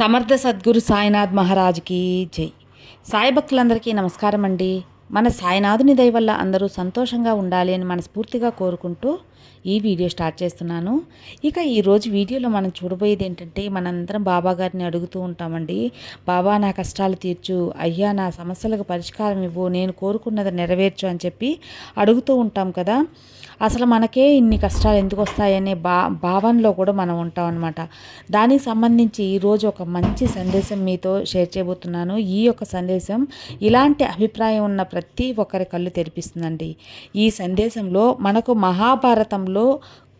సమర్థ సద్గురు సాయినాథ్ మహారాజ్కి జై. సాయిభక్తులందరికీ నమస్కారం అండి మన సాయినాథుని దయ వల్ల అందరూ సంతోషంగా ఉండాలి అని మనస్ఫూర్తిగా కోరుకుంటూ ఈ వీడియో స్టార్ట్ చేస్తున్నాను. ఇక ఈరోజు వీడియోలో మనం చూడబోయేది ఏంటంటే మనందరం బాబా గారిని అడుగుతూ ఉంటామండి. బాబా నా కష్టాలు తీర్చు. అయ్యా నా సమస్యలకు పరిష్కారం ఇవ్వు. నేను కోరుకున్నది నెరవేర్చు అని చెప్పి అడుగుతూ ఉంటాం కదా. అసలు మనకే ఇన్ని కష్టాలు ఎందుకు వస్తాయనే బా భావనలో కూడా మనం ఉంటాం అనమాట దానికి సంబంధించి ఈరోజు ఒక మంచి సందేశం మీతో షేర్ చేయబోతున్నాను. ఈ యొక్క సందేశం ఇలాంటి అభిప్రాయం ఉన్న ప్రతి ఒక్కరి కళ్ళు తెరిపిస్తుందండి. ఈ సందేశంలో మనకు మహాభారత మహాభారతంలో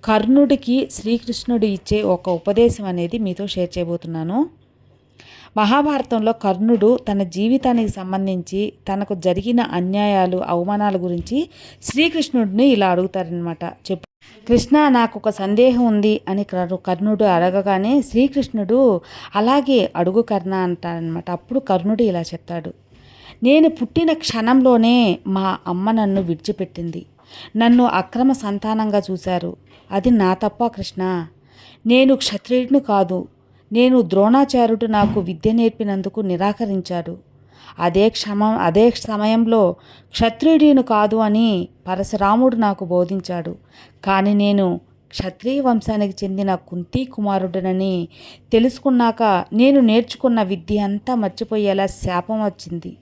కర్ణుడికి శ్రీకృష్ణుడు ఇచ్చే ఒక ఉపదేశం అనేది మీతో షేర్ చేయబోతున్నాను. మహాభారతంలో కర్ణుడు తన జీవితానికి సంబంధించి తనకు జరిగిన అన్యాయాలు అవమానాల గురించి శ్రీకృష్ణుడిని ఇలా అడుగుతారనమాట చెప్పు. కృష్ణ నాకు ఒక సందేహం ఉంది అని కర్ణుడు అడగగానే శ్రీకృష్ణుడు అలాగే అడుగు కర్ణ అంటారనమాట అప్పుడు కర్ణుడు ఇలా చెప్తాడు. నేను పుట్టిన క్షణంలోనే మా అమ్మ నన్ను విడిచిపెట్టింది. నన్ను అక్రమ సంతానంగా చూశారు. అది నా తప్ప కృష్ణ? నేను క్షత్రియుడిని కాదు. నేను ద్రోణాచార్యుడు నాకు విద్య నేర్పినందుకు నిరాకరించాడు. అదే క్షమ అదే సమయంలో క్షత్రియుడిని కాదు అని పరశురాముడు నాకు బోధించాడు. కానీ నేను క్షత్రియ వంశానికి చెందిన కుంతి కుమారుడనని తెలుసుకున్నాక నేను నేర్చుకున్న విద్య అంతా మర్చిపోయేలా శాపం వచ్చింది.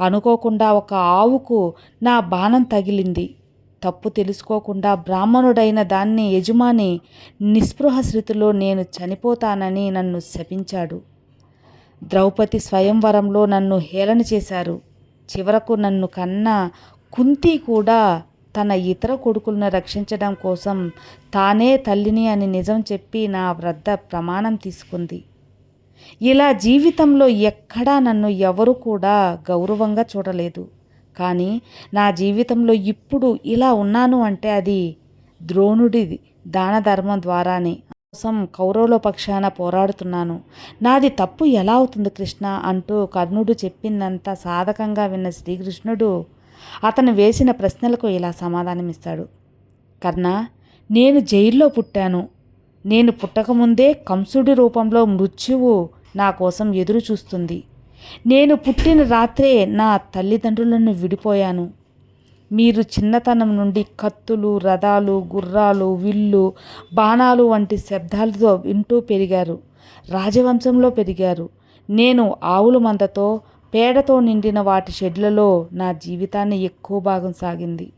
అనుకోకుండా ఒక ఆవుకు నా బాణం తగిలింది. తప్పు తెలుసుకోకుండా బ్రాహ్మణుడైన దాన్ని యజమాని నిస్పృహ స్థితిలో నేను చనిపోతానని నన్ను శపించాడు. ద్రౌపది స్వయంవరంలో నన్ను హేళన చేశారు. చివరకు నన్ను కన్న కుంతి కూడా తన ఇతర కొడుకులను రక్షించడం కోసం తానే తల్లిని అని నిజం చెప్పి నా వద్ద ప్రమాణం తీసుకుంది. ఇలా జీవితంలో ఎక్కడా నన్ను ఎవరు కూడా గౌరవంగా చూడలేదు. కానీ నా జీవితంలో ఇప్పుడు ఇలా ఉన్నాను అంటే అది ద్రోణుడి దాన ధర్మం ద్వారానే. కోసం కౌరవుల పక్షాన పోరాడుతున్నాను. నాది తప్పు ఎలా అవుతుంది కృష్ణ? అంటూ కర్ణుడు చెప్పిందంతా సాధకంగా విన్న శ్రీకృష్ణుడు అతను వేసిన ప్రశ్నలకు ఇలా సమాధానమిస్తాడు. కర్ణ నేను జైల్లో పుట్టాను. నేను పుట్టకముందే కంసుడి రూపంలో మృత్యువు నా కోసం ఎదురు చూస్తుంది నేను పుట్టిన రాత్రే నా తల్లిదండ్రులను విడిపోయాను. మీరు చిన్నతనం నుండి కత్తులు రథాలు గుర్రాలు విల్లు బాణాలు వంటి శబ్దాలతో వింటూ పెరిగారు. రాజవంశంలో పెరిగారు. నేను ఆవుల మందతో పేడతో నిండిన వాటి షెడ్లలో నా జీవితాన్ని ఎక్కువ భాగం సాగింది.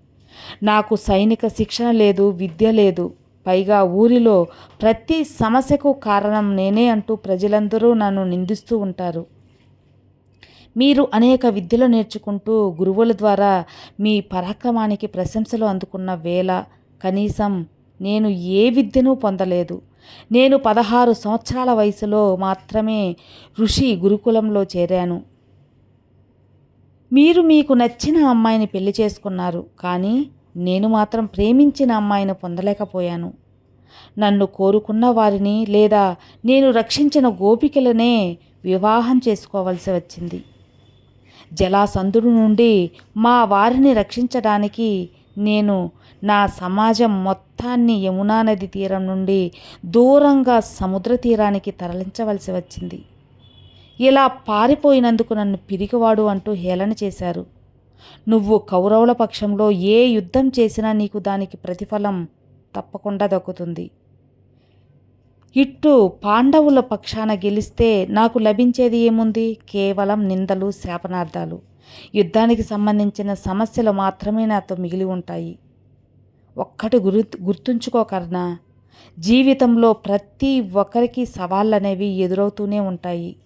నాకు సైనిక శిక్షణ లేదు విద్య లేదు. పైగా ఊరిలో ప్రతి సమస్యకు కారణం నేనే అంటూ ప్రజలందరూ నన్ను నిందిస్తూ ఉంటారు. మీరు అనేక విద్యలు నేర్చుకుంటూ గురువుల ద్వారా మీ పరాక్రమానికి ప్రశంసలు అందుకున్న వేళ కనీసం నేను ఏ విద్యను పొందలేదు. నేను పదహారు సంవత్సరాల వయసులో మాత్రమే ఋషి గురుకులంలో చేరాను. మీరు మీకు నచ్చిన అమ్మాయిని పెళ్ళి చేసుకున్నారు. కానీ నేను మాత్రం ప్రేమించిన అమ్మాయిని పొందలేకపోయాను. నన్ను కోరుకున్న వారిని లేదా నేను రక్షించిన గోపికలనే వివాహం చేసుకోవలసి వచ్చింది. జలాసంధుడు నుండి మా వారిని రక్షించడానికి నేను నా సమాజం మొత్తాన్ని యమునా నది తీరం నుండి దూరంగా సముద్ర తీరానికి తరలించవలసి వచ్చింది. ఇలా పారిపోయినందుకు నన్ను పిరిగివాడు అంటూ హేళన చేశారు. నువ్వు కౌరవుల పక్షంలో ఏ యుద్ధం చేసినా నీకు దానికి ప్రతిఫలం తప్పకుండా దక్కుతుంది. ఇట్టు పాండవుల పక్షాన గెలిస్తే నాకు లభించేది ఏముంది? కేవలం నిందలు శాపనార్థాలు. యుద్ధానికి సంబంధించిన సమస్యలు మాత్రమే నాతో మిగిలి ఉంటాయి. ఒక్కటి గురు గుర్తుంచుకోకర్నా జీవితంలో ప్రతి ఒక్కరికి సవాళ్ళు అనేవి ఎదురవుతూనే ఉంటాయి.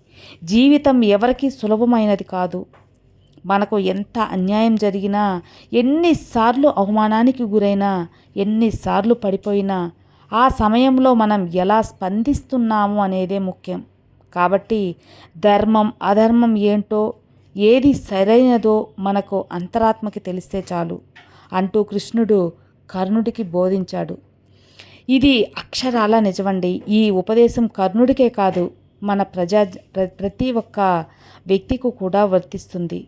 జీవితం ఎవరికీ సులభమైనది కాదు. మనకు ఎంత అన్యాయం జరిగినా ఎన్నిసార్లు అవమానానికి గురైనా ఎన్నిసార్లు పడిపోయినా ఆ సమయంలో మనం ఎలా స్పందిస్తున్నాము అనేదే ముఖ్యం. కాబట్టి ధర్మం అధర్మం ఏంటో ఏది సరైనదో మనకు అంతరాత్మకి తెలిస్తే చాలు అంటూ కృష్ణుడు కర్ణుడికి బోధించాడు. ఇది అక్షరాల నిజమండి. ఈ ఉపదేశం కర్ణుడికే కాదు మన ప్రజా ప్ర- ప్రతి ఒక్క వ్యక్తికి కూడా వర్తిస్తుంది.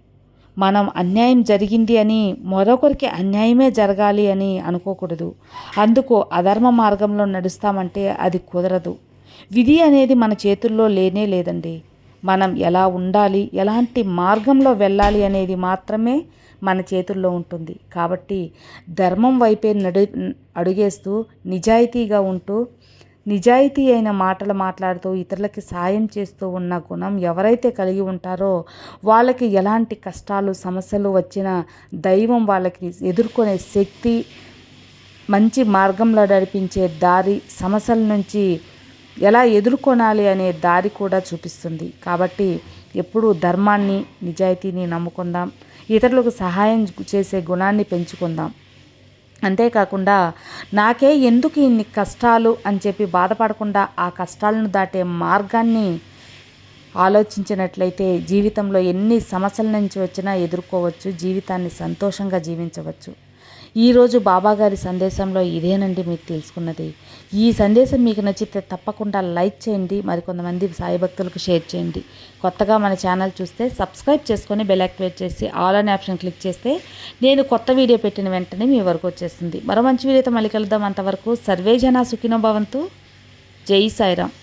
మనం అన్యాయం జరిగింది అని మరొకరికి అన్యాయమే జరగాలి అని అనుకోకూడదు. అందుకు అధర్మ మార్గంలో నడుస్తామంటే అది కుదరదు. విధి అనేది మన చేతుల్లో లేనే లేదండి. మనం ఎలా ఉండాలి ఎలాంటి మార్గంలో వెళ్ళాలి అనేది మాత్రమే మన చేతుల్లో ఉంటుంది. కాబట్టి ధర్మం వైపే నడు అడుగేస్తూ నిజాయితీగా ఉంటూ నిజాయితీ అయిన మాటలు మాట్లాడుతూ ఇతరులకి సాయం చేస్తూ ఉన్న గుణం ఎవరైతే కలిగి ఉంటారో వాళ్ళకి ఎలాంటి కష్టాలు సమస్యలు వచ్చినా దైవం వాళ్ళకి ఎదుర్కొనే శక్తి మంచి మార్గంలో నడిపించే దారి సమస్యల నుంచి ఎలా ఎదుర్కొనాలి అనే దారి కూడా చూపిస్తుంది. కాబట్టి ఎప్పుడూ ధర్మాన్ని నిజాయితీని నమ్ముకుందాం. ఇతరులకు సహాయం చేసే గుణాన్ని పెంచుకుందాం. అంతేకాకుండా నాకే ఎందుకు ఇన్ని కష్టాలు అని చెప్పి బాధపడకుండా ఆ కష్టాలను దాటే మార్గాన్ని ఆలోచించినట్లయితే జీవితంలో ఎన్ని సమస్యల నుంచి వచ్చినా ఎదుర్కోవచ్చు జీవితాన్ని సంతోషంగా జీవించవచ్చు. ఈరోజు బాబాగారి సందేశంలో ఇదేనండి మీరు తెలుసుకున్నది. ఈ సందేశం మీకు నచ్చితే తప్పకుండా లైక్ చేయండి మరికొంతమంది సాయి భక్తులకు షేర్ చేయండి. కొత్తగా మన ఛానల్ చూస్తే సబ్స్క్రైబ్ చేసుకొని బెల్ యాక్టివేట్ చేసి ఆల్ అనే ఆప్షన్ క్లిక్ చేస్తే నేను కొత్త వీడియో పెట్టిన వెంటనే మీ వరకు వచ్చేస్తుంది. మరో మంచి వీడియోతో మళ్ళీ కలుద్దాం. అంతవరకు సర్వేజన సుఖినో భవంతు. జై సాయిరామ్.